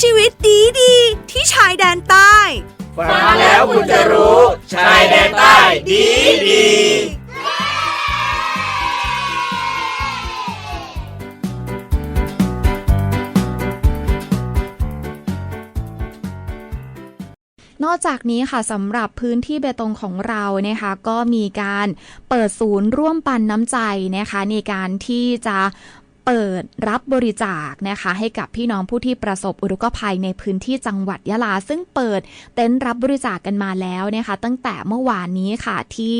ชีวิตดีดีๆที่ชายแดนใต้ฟังแล้วคุณจะรู้ ชายแดนใต้ดีดีนอกจากนี้ค่ะสำหรับพื้นที่เบตงของเรานะคะ ก็มีการเปิดศูนย์ร่วมปันน้ำใจนะคะ ในการที่จะ เปิดรับบริจาคนะคะ ให้กับพี่น้องผู้ที่ประสบอุทกภัยในพื้นที่จังหวัดยะลา ซึ่งเปิดเต็นท์รับบริจาคกันมาแล้วนะคะ ตั้งแต่เมื่อวานนี้ค่ะที่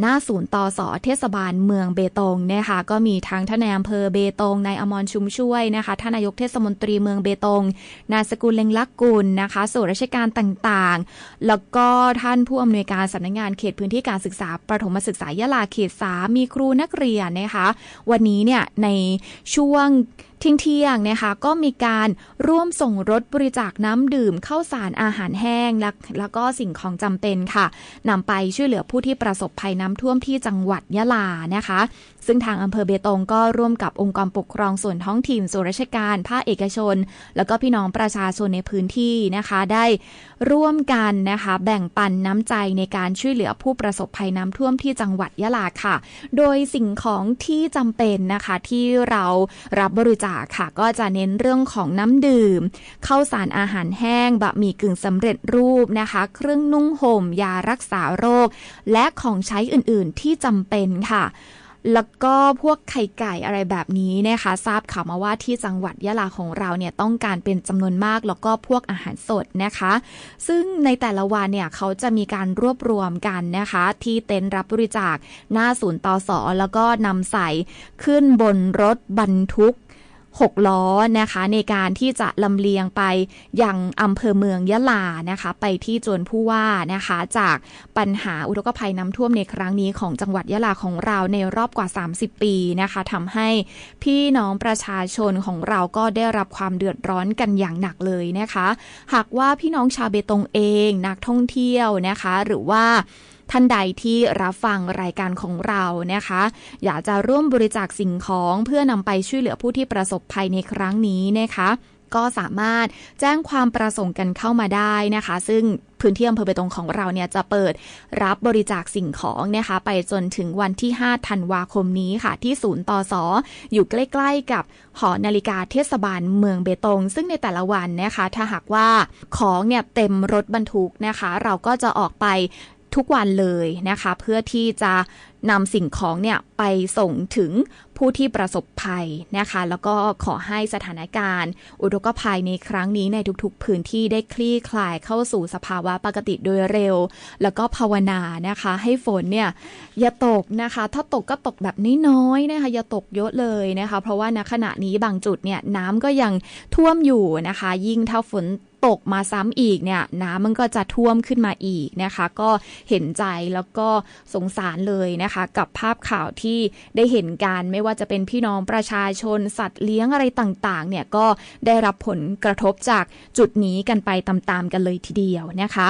หน้าศูนย์ตอสอเทศบาลเมืองเบตงนะคะ ก็มีทั้งท่านนายอำเภอเบตงนายอมรชุมช่วยนะคะท่านนายกเทศมนตรีเมืองเบตงนายสกุลเล็งลักกุลนะคะส่วนราชการต่างๆ แล้วก็ท่านผู้อำนวยการสำนักงานเขตพื้นที่การศึกษาประถมศึกษายะลาเขตสามมีครูนักเรียนนะคะ วันนี้เนี่ยในช่วง เที่ยงนะคะก็มีการร่วมส่งรถบริจาคน้ำดื่มข้าวสารอาหารแห้งและแล้วก็สิ่งของจำเป็นค่ะนำไปช่วยเหลือผู้ที่ประสบภัยน้ำท่วมที่จังหวัดยะลานะคะ ซึ่งทางอำเภอเบตงก็ร่วมกับองค์กรปกครองส่วนท้องถิ่นส่วนราชการภาคเอกชน แล้วก็พี่น้องประชาชนในพื้นที่นะคะ ได้ร่วมกันนะคะ แบ่งปันน้ำใจในการช่วยเหลือผู้ประสบภัยน้ำท่วมที่จังหวัดยะลาค่ะ โดยสิ่งของที่จำเป็นนะคะที่เรารับบริจาคค่ะ ก็จะเน้นเรื่องของน้ำดื่มข้าวสารอาหารแห้งบะหมี่กึ่งสำเร็จรูปนะคะ เครื่องนุ่งห่ม ยารักษาโรค และของใช้อื่นๆที่จำเป็นค่ะแล้วก็พวกไข่ไก่อะไรแบบนี้นะคะ ทราบข่าวมาว่าที่จังหวัดยะลาของเราเนี่ยต้องการเป็นจำนวนมากแล้วก็พวกอาหารสดนะคะ ซึ่งในแต่ละวันเนี่ยเขาจะมีการรวบรวมกันนะคะ ที่เต็นท์รับบริจาคหน้าศูนย์ตอสอแล้วก็นำใส่ขึ้นบนรถบรรทุก 6 ล้อนะคะ ในการที่จะลำเลียงไปยังอำเภอเมืองยะลานะคะ ไปที่จวนผู้ว่านะคะ จากปัญหาอุทกภัยน้ำท่วมในครั้งนี้ของจังหวัดยะลาของเราในรอบกว่า 30 ปีนะคะทำให้พี่น้องประชาชนของเราก็ได้รับความเดือดร้อนกันอย่างหนักเลยนะคะ หากว่าพี่น้องชาวเบตงเอง นักท่องเที่ยวนะคะ หรือว่า ท่านใดที่รับฟังรายการของเรานะคะ อยากจะร่วมบริจาคสิ่งของเพื่อนำไปช่วยเหลือผู้ที่ประสบภัยในครั้งนี้นะคะก็สามารถแจ้งความประสงค์กันเข้ามาได้นะคะ ซึ่งพื้นที่อำเภอเบตงของเราเนี่ยจะเปิดรับบริจาคสิ่งของนะคะ ไปจนถึงวันที่ 5 ธันวาคมนี้ค่ะ ที่ศูนย์ตอสออยู่ใกล้ ๆ กับหอนาฬิกาเทศบาลเมืองเบตง ซึ่งในแต่ละวันนะคะ ถ้าหากว่าของเนี่ยเต็มรถบรรทุกนะคะ เราก็จะออกไป ทุกวันเลยนะคะ เพื่อที่จะนำสิ่งของเนี่ยไปส่งถึงผู้ที่ประสบภัยนะคะ แล้วก็ขอให้สถานการณ์ อุทกภัยในครั้งนี้ในทุกๆ พื้นที่ได้คลี่คลายเข้าสู่สภาวะปกติโดยเร็ว แล้วก็ภาวนานะคะ ให้ฝนเนี่ยอย่าตกนะคะ ถ้าตกก็ตกแบบน้อยๆนะคะอย่าตกเยอะเลยนะคะ เพราะว่าณขณะนี้บางจุดเนี่ยน้ำก็ยังท่วมอยู่นะคะ ยิ่งถ้าฝน ตกมาซ้ำอีกเนี่ยน้ำมันก็จะท่วมขึ้นมาอีกนะคะ ก็เห็นใจแล้วก็สงสารเลยนะคะ กับภาพข่าวที่ได้เห็นการไม่ว่าจะเป็นพี่น้องประชาชนสัตว์เลี้ยงอะไรต่างๆเนี่ยก็ได้รับผลกระทบจากจุดนี้กันไปตามๆกันเลยทีเดียวนะคะ